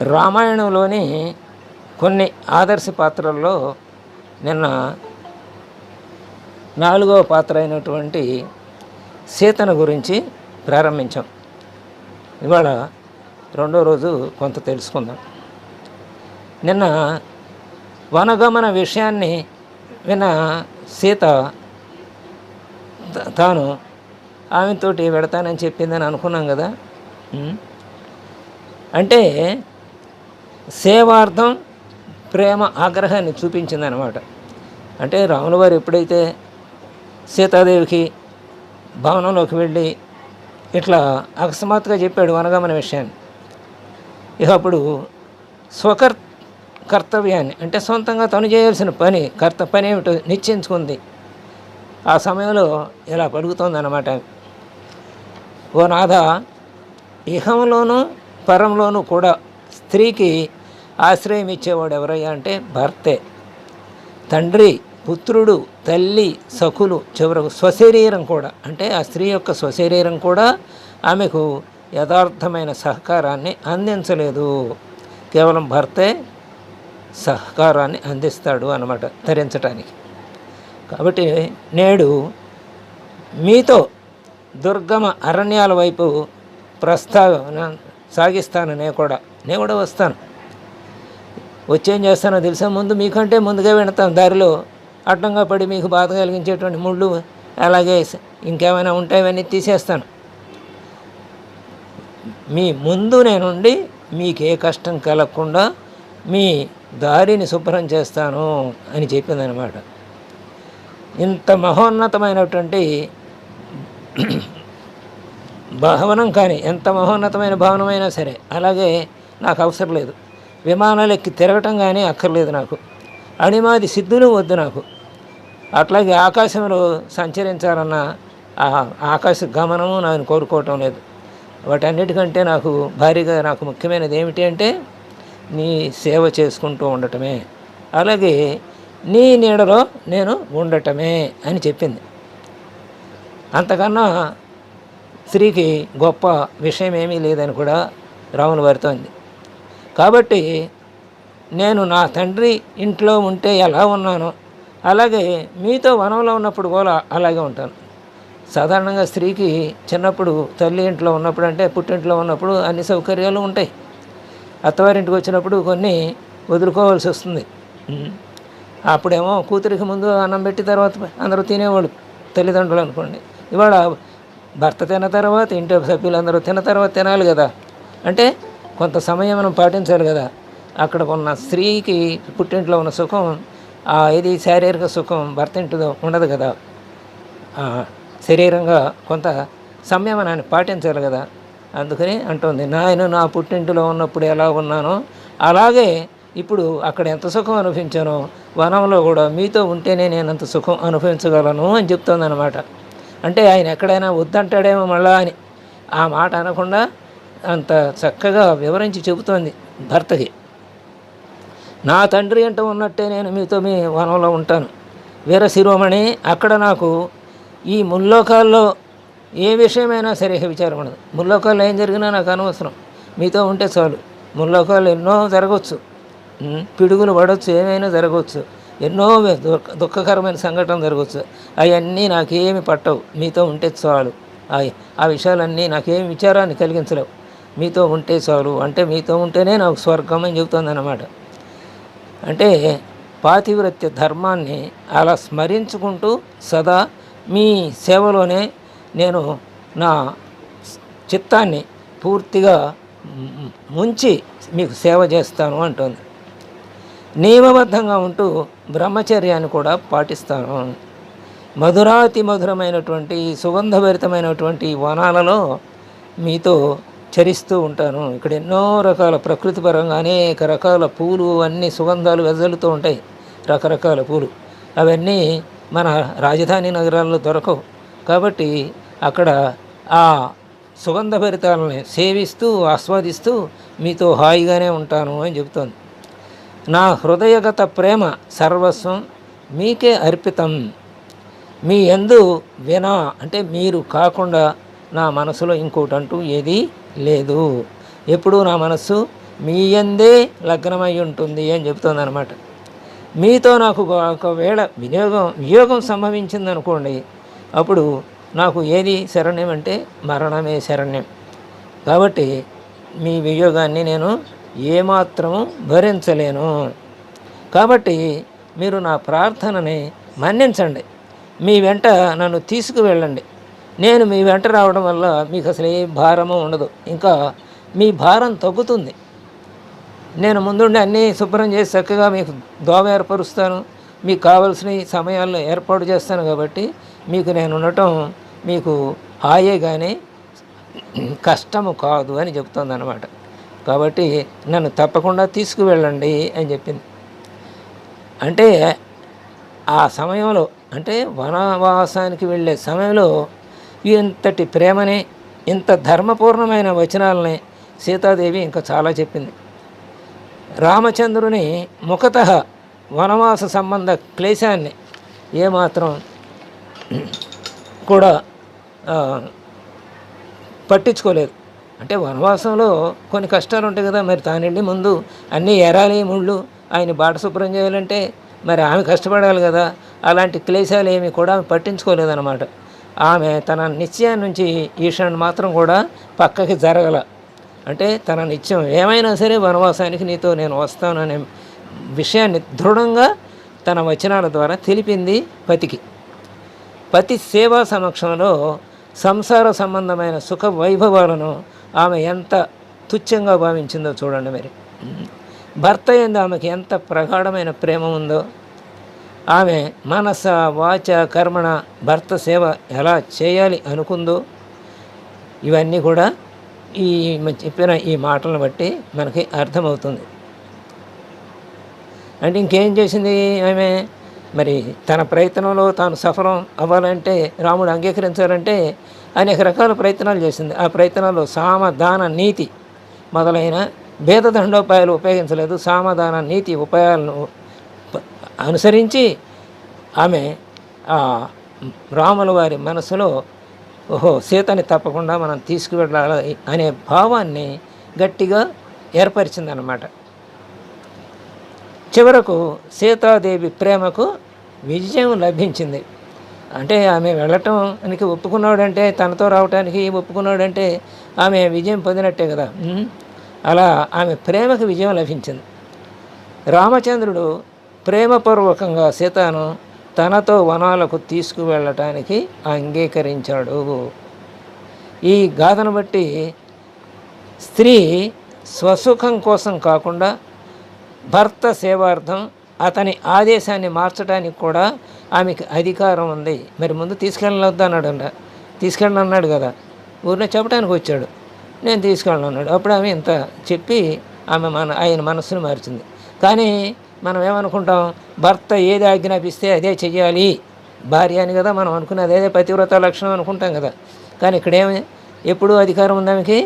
రామాయణంలోని కొన్ని ఆదర్శ పాత్రల్లో నిన్న నాలుగవ పాత్ర అయినటువంటి సీతను గురించి ప్రారంభించాం. ఇవాళ రెండో రోజు కొంత తెలుసుకుందాం. నిన్న వనగమన విషయాన్ని విన్న సీత తాను ఆమెతోటి వెడతానని చెప్పిందని అనుకున్నాం కదా. అంటే సేవార్థం ప్రేమ ఆగ్రహాన్ని చూపించిందనమాట అంటే రాముల వారు ఎప్పుడైతే సీతాదేవికి భవనంలోకి వెళ్ళి ఇట్లా అకస్మాత్తుగా చెప్పాడు వనగమన విషయాన్ని. ఇక అప్పుడు స్వకర్ కర్తవ్యాన్ని అంటే సొంతంగా తను చేయాల్సిన పని కర్త పని ఏమిటో నిశ్చయించుకుంది. ఆ సమయంలో ఇలా పలుకుతోందన్నమాట. ఓ నాథ ఇహంలోనూ పరంలోనూ కూడా స్త్రీకి ఆశ్రయం ఇచ్చేవాడు ఎవరయ్యా అంటే భర్తే. తండ్రి పుత్రుడు తల్లి సఖులు చివరకు స్వశరీరం కూడా. అంటే ఆ స్త్రీ యొక్క స్వశరీరం కూడా ఆమెకు యథార్థమైన సహకారాన్ని అందించలేదు. కేవలం భర్తే సహకారాన్ని అందిస్తాడు అన్నమాట ధరించటానికి. కాబట్టి నేడు మీతో దుర్గమ అరణ్యాల వైపు ప్రస్తావన సాగిస్తాననే కూడా నేను కూడా వస్తాను. వచ్చేం చేస్తానో తెలుసా? ముందు మీకంటే ముందుగా వెళతాను దారిలో. అడ్డంగా పడి మీకు బాధ కలిగించేటువంటి ముళ్ళు అలాగే ఇంకేమైనా ఉంటాయని తీసేస్తాను. మీ ముందు నేనుండి మీకు ఏ కష్టం కలగకుండా మీ దారిని శుభ్రం చేస్తాను అని చెప్పిందనమాట ఇంత మహోన్నతమైనటువంటి భవనం కానీ ఎంత మహోన్నతమైన భవనమైనా సరే అలాగే నాకు అవసరం లేదు. విమానాలు ఎక్కి తిరగటం కానీ అక్కర్లేదు నాకు. అణిమాది సిద్ధులు వద్దు నాకు. అట్లాగే ఆకాశంలో సంచరించాలన్న ఆకాశ గమనము నేను కోరుకోవటం లేదు. వాటన్నిటికంటే నాకు భారీగా నాకు ముఖ్యమైనది ఏమిటి అంటే నీ సేవ చేసుకుంటూ ఉండటమే. అలాగే నీ నీడలో నేను ఉండటమే అని చెప్పింది. అంతకన్నా స్త్రీకి గొప్ప విషయం ఏమీ లేదని కూడా రాముల వారితో ఉంది కాబట్టి నేను నా తండ్రి ఇంట్లో ఉంటే ఎలా ఉన్నానో? అలాగే మీతో వనంలో ఉన్నప్పుడు కూడా అలాగే ఉంటాను. సాధారణంగా స్త్రీకి చిన్నప్పుడు తల్లి ఇంట్లో ఉన్నప్పుడు అంటే పుట్టింట్లో ఉన్నప్పుడు అన్ని సౌకర్యాలు ఉంటాయి. అత్తవారింటికి వచ్చినప్పుడు కొన్ని వదులుకోవాల్సి వస్తుంది. అప్పుడేమో కూతురికి ముందు అన్నం పెట్టి తర్వాత అందరూ తినేవాళ్ళు తల్లిదండ్రులు అనుకోండి. ఇవాళ భర్త తిన్న తర్వాత ఇంటి సభ్యులందరూ తిన్న తర్వాత తినాలి కదా. అంటే కొంత సమయం మనం పాటించాలి కదా. అక్కడ ఉన్న స్త్రీకి పుట్టింట్లో ఉన్న సుఖం ఆ ఇది శారీరక సుఖం భర్త ఇంటిలో ఉండదు కదా. శరీరంగా కొంత సంయమనాన్ని పాటించాలి కదా. అందుకని అంటుంది నాయన నా పుట్టింటిలో ఉన్నప్పుడు ఎలా ఉన్నానో అలాగే ఇప్పుడు అక్కడ ఎంత సుఖం అనుభవించానో వనంలో కూడా మీతో ఉంటేనే నేను అంత సుఖం అనుభవించగలను అని చెప్తుంది అనమాట అంటే ఆయన ఎక్కడైనా వద్దంటాడేమో మళ్ళా అని. ఆ మాట అనకుండా అంత చక్కగా వివరించి చెబుతోంది భర్తకి నా తండ్రి అంట ఉన్నట్టే నేను మీతో మీ వనంలో ఉంటాను. వీర శిరోమణి అక్కడ నాకు ఈ ముల్లోకాల్లో ఏ విషయమైనా సరే విచారం ఉండదు. ముల్లోకాల్లో ఏం జరిగినా నాకు అనవసరం. మీతో ఉంటే చాలు. ముల్లోకాలు ఎన్నో జరగవచ్చు పిడుగులు పడవచ్చు ఏమైనా జరగవచ్చు ఎన్నో దుఃఖ దుఃఖకరమైన సంఘటన జరగవచ్చు అవన్నీ నాకేమి పట్టవు. మీతో ఉంటే చాలు. ఆ- విషయాలన్నీ నాకేమి విచారాన్ని కలిగించలేవు. మీతో ఉంటే చాలు అంటే మీతో ఉంటేనే నాకు స్వర్గం అని చెబుతుంది అంటే పాతివ్రత్య ధర్మాన్ని అలా స్మరించుకుంటూ సదా మీ సేవలోనే నేను నా చిత్తాన్ని పూర్తిగా ముంచి మీకు సేవ చేస్తాను అంటుంది. నియమబద్ధంగా ఉంటూ బ్రహ్మచర్యాన్ని కూడా పాటిస్తాను. మధురాతి మధురమైనటువంటి సుగంధభరితమైనటువంటి వనాలలో మీతో చరిస్తూ ఉంటాను. ఇక్కడ ఎన్నో రకాల ప్రకృతి పరంగా అనేక రకాల పూలు అన్ని సుగంధాలు వెదజల్లుతూ ఉంటాయి. రకరకాల పూలు. అవన్నీ మన రాజధాని నగరాల్లో దొరకవు. కాబట్టి అక్కడ ఆ సుగంధభరితాలని సేవిస్తూ ఆస్వాదిస్తూ మీతో హాయిగానే ఉంటాను అని చెబుతోంది. నా హృదయగత ప్రేమ సర్వస్వం మీకే అర్పితం. మీ ఎందు వినా అంటే మీరు కాకుండా నా మనసులో ఇంకోటి అంటూ ఏది లేదు. ఎప్పుడూ నా మనస్సు మీ ఎందే లగ్నమై ఉంటుంది అని చెప్తుంది అనమాట మీతో నాకు ఒకవేళ వినియోగం వియోగం సంభవించింది అనుకోండి అప్పుడు నాకు ఏది శరణ్యం అంటే మరణమే శరణ్యం. కాబట్టి మీ వియోగాన్ని నేను ఏమాత్రము భరించలేను. కాబట్టి మీరు నా ప్రార్థనని మన్నించండి. మీ వెంట నన్ను తీసుకువెళ్ళండి. నేను మీ వెంట రావడం వల్ల మీకు అసలు ఏ భారము ఉండదు. ఇంకా మీ భారం తగ్గుతుంది. నేను ముందుండి అన్నీ శుభ్రం చేసి చక్కగా మీకు దోవ ఏర్పరుస్తాను. మీకు కావలసిన సమయాల్లో ఏర్పాటు చేస్తాను కాబట్టి మీకు నేను ఉండటం మీకు హాయే కానీ కష్టము కాదు అని చెప్తుంది అనమాట కాబట్టి నన్ను తప్పకుండా తీసుకువెళ్ళండి అని చెప్పింది. అంటే ఆ సమయంలో అంటే వనవాసానికి వెళ్ళే సమయంలో ఇంతటి ప్రేమని ఇంత ధర్మపూర్ణమైన వచనాలని సీతాదేవి ఇంకా చాలా చెప్పింది. రామచంద్రుని ముఖత వనవాస సంబంధ క్లేశాన్ని ఏమాత్రం కూడా పట్టించుకోలేదు. అంటే వనవాసంలో కొన్ని కష్టాలు ఉంటాయి కదా మరి తాను వెళ్ళి ముందు అన్నీ ఎరాలి ముళ్ళు ఆయన బాట శుభ్రం చేయాలంటే మరి ఆమె కష్టపడాలి కదా అలాంటి క్లేశాలు ఏమి కూడా ఆమె పట్టించుకోలేదన్నమాట. ఆమె తన నిశ్చయం నుంచి ఈశ్వరుని మాత్రం కూడా పక్కకి జరగల. అంటే తన నిత్యం ఏమైనా సరే వనవాసానికి నీతో నేను వస్తాను అనే విషయాన్ని దృఢంగా తన వచనాల ద్వారా తెలిపింది పతికి. పతి సేవా సమక్షంలో సంసార సంబంధమైన సుఖ వైభవాలను ఆమె ఎంత తుచ్చంగా భావించిందో చూడండి మరి. భర్త ఎందు ఆమెకి ఎంత ప్రగాఢమైన ప్రేమ ఉందో. ఆమె మనస వాచ కర్మణ భర్త సేవ ఎలా చేయాలి అనుకుందో ఇవన్నీ కూడా ఈ మ- చెప్పిన ఈ మాటలను బట్టి మనకి అర్థమవుతుంది. అంటే ఇంకేం చేసింది ఆమె? మరి తన ప్రయత్నంలో తాను సఫలం అవ్వాలంటే రాముడు అంగీకరించాలంటే అనేక రకాల ప్రయత్నాలు చేసింది. ఆ ప్రయత్నాల్లో సామధాన నీతి మొదలైన భేదదండోపాయాలు ఉపయోగించలేదు. సామధాన నీతి ఉపాయాలను అనుసరించి ఆమె రాముల వారి మనసులో ఓహో సీతని తప్పకుండా మనం తీసుకువెళ్ళాలి అనే భావాన్ని గట్టిగా ఏర్పరిచిందనమాట చివరకు సీతాదేవి ప్రేమకు విజయం లభించింది. అంటే ఆమె వెళ్ళటానికి ఒప్పుకున్నాడంటే తనతో రావటానికి ఒప్పుకున్నాడంటే ఆమె విజయం పొందినట్టే కదా. అలా ఆమె ప్రేమకు విజయం లభించింది. రామచంద్రుడు ప్రేమపూర్వకంగా సీతను తనతో వనాలకు తీసుకువెళ్ళటానికి అంగీకరించాడు. ఈ గాథను బట్టి స్త్రీ స్వసుఖం కోసం కాకుండా భర్త సేవార్థం అతని ఆదేశాన్ని మార్చడానికి కూడా ఆమెకి అధికారం ఉంది. మరి ముందు తీసుకెళ్ళవద్దు అన్నాడు అంట తీసుకెళ్ళను అన్నాడు కదా. ఊరిలో చెప్పడానికి వచ్చాడు. నేను తీసుకెళ్ళను అన్నాడు. అప్పుడు ఆమె ఇంత చెప్పి ఆమె మన ఆయన మనస్సును మార్చింది. కానీ మనం ఏమనుకుంటాం భర్త ఏది ఆజ్ఞాపిస్తే అదే చెయ్యాలి. భార్య అని కదా మనం అనుకున్నది. అదే పతివ్రత లక్షణం అనుకుంటాం కదా. కానీ ఇక్కడేమి? ఎప్పుడూ అధికారం ఉంది ఆమెకి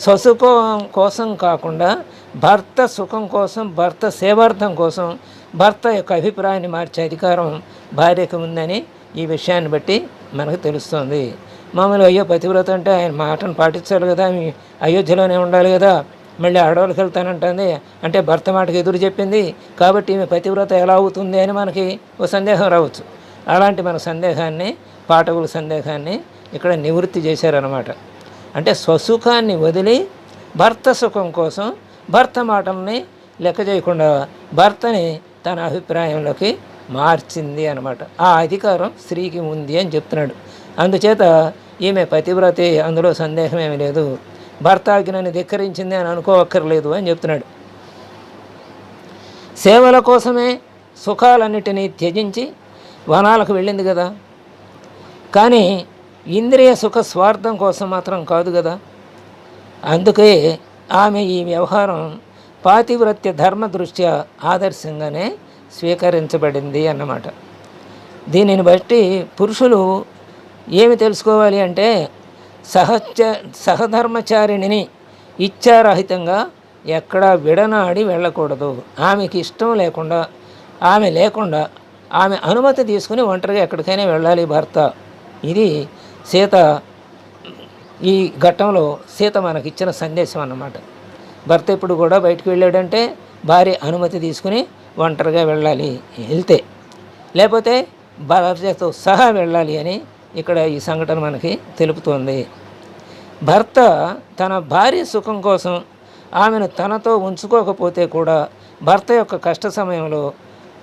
స్వసుఖం కోసం కాకుండా భర్త సుఖం కోసం భర్త సేవార్థం కోసం భర్త యొక్క అభిప్రాయాన్ని మార్చే అధికారం భార్యకు ఉందని ఈ విషయాన్ని బట్టి మనకు తెలుస్తుంది. మామూలుగా అయ్యో పతివ్రత అంటే ఆయన మాటను పాటించాలి కదా ఆమె అయోధ్యలోనే ఉండాలి కదా మళ్ళీ అడవులకు వెళ్తానంటుంది. అంటే భర్త మాటకి ఎదురు చెప్పింది. కాబట్టి ఈమె పతివ్రత ఎలా అవుతుంది అని మనకి ఓ సందేహం రావచ్చు. అలాంటి మన సందేహాన్ని పాఠకుల సందేహాన్ని ఇక్కడ నివృత్తి చేశారనమాట అంటే స్వసుఖాన్ని వదిలి భర్త సుఖం కోసం భర్త మాటల్ని లెక్క చేయకుండా భర్తని తన అభిప్రాయంలోకి మార్చింది అనమాట ఆ అధికారం స్త్రీకి ఉంది అని చెప్తున్నాడు. అందుచేత ఈమె పతివ్రతే అందులో సందేహం ఏమీ లేదు. భర్త ధిక్కరించింది అని అనుకోవక్కర్లేదు అని చెప్తున్నాడు. సేవల కోసమే సుఖాలన్నిటినీ త్యజించి వనాలకు వెళ్ళింది కదా. కానీ ఇంద్రియ సుఖ స్వార్థం కోసం మాత్రం కాదు కదా. అందుకే ఆమె ఈ వ్యవహారం పాతివ్రత్య ధర్మ దృష్ట్యా ఆదర్శంగానే స్వీకరించబడింది అన్నమాట. దీనిని బట్టి పురుషులు ఏమి తెలుసుకోవాలి అంటే సహచ సహధర్మచారిణిని ఇచ్చారహితంగా ఎక్కడా విడనాడి వెళ్ళకూడదు. ఆమెకి ఇష్టం లేకుండా ఆమె లేకుండా ఆమె అనుమతి తీసుకుని ఒంటరిగా ఎక్కడికైనా వెళ్ళాలి భర్త. ఇది సీత ఈ ఘట్టంలో సీత మనకిచ్చిన సందేశం అన్నమాట. భర్త ఇప్పుడు కూడా బయటకు వెళ్ళాడంటే భార్య అనుమతి తీసుకుని ఒంటరిగా వెళ్ళాలి వెళ్తే. లేకపోతే భార్యతో సహా వెళ్ళాలి అని ఇక్కడ ఈ సంఘటన మనకి తెలుపుతోంది. భర్త తన భార్య సుఖం కోసం ఆమెను తనతో ఉంచుకోకపోతే కూడా భర్త యొక్క కష్ట సమయంలో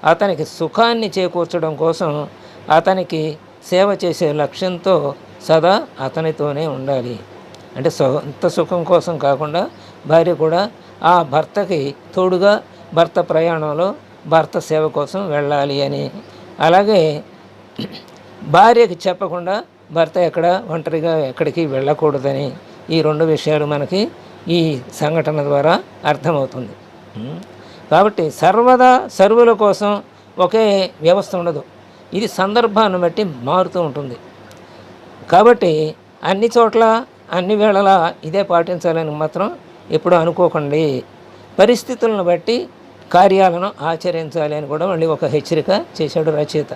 అతనికి సుఖాన్ని చేకూర్చడం కోసం అతనికి సేవ చేసే లక్ష్యంతో సదా అతనితోనే ఉండాలి. అంటే సొంత సుఖం కోసం కాకుండా భార్య కూడా ఆ భర్తకి తోడుగా భర్త ప్రయాణంలో భర్త సేవ కోసం వెళ్ళాలి అని. అలాగే భార్యకి చెప్పకుండా భర్త ఎక్కడ ఒంటరిగా ఎక్కడికి వెళ్ళకూడదని ఈ రెండు విషయాలు మనకి ఈ సంఘటన ద్వారా అర్థమవుతుంది. కాబట్టి సర్వదా సర్వుల కోసం ఒకే వ్యవస్థ ఉండదు. ఇది సందర్భాన్ని బట్టి మారుతూ ఉంటుంది. కాబట్టి అన్ని చోట్ల అన్ని వేళలా ఇదే పాటించాలని మాత్రం ఎప్పుడు అనుకోకండి. పరిస్థితులను బట్టి కార్యాలను ఆచరించాలి అని కూడా మళ్ళీ ఒక హెచ్చరిక చేశాడు రచయిత.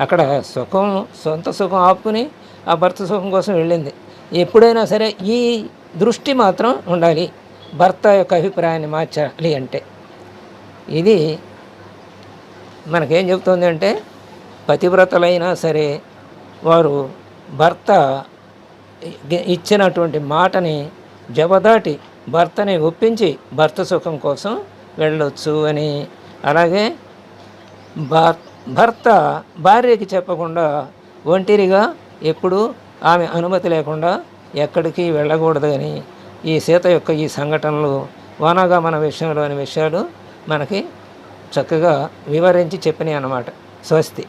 అక్కడ సుఖం సొంత సుఖం ఆపుకుని ఆ భర్త సుఖం కోసం వెళ్ళింది. ఎప్పుడైనా సరే ఈ దృష్టి మాత్రం ఉండాలి. భర్త యొక్క అభిప్రాయాన్ని మార్చాలి అంటే. ఇది మనకేం చెబుతుంది అంటే పతివ్రతలైనా సరే వారు భర్త ఇచ్చినటువంటి మాటని జబదాటి భర్తని ఒప్పించి భర్త సుఖం కోసం వెళ్ళొచ్చు అని. అలాగే భర్త భర్త భార్యకి చెప్పకుండా ఒంటరిగా ఎప్పుడు ఆమె అనుమతి లేకుండా ఎక్కడికి వెళ్ళకూడదని ఈ సీత యొక్క ఈ సంఘటనలు వానాగమన విషయంలోని విషయాలు మనకి చక్కగా వివరించి చెప్పినాయి అన్నమాట. స్వస్తి.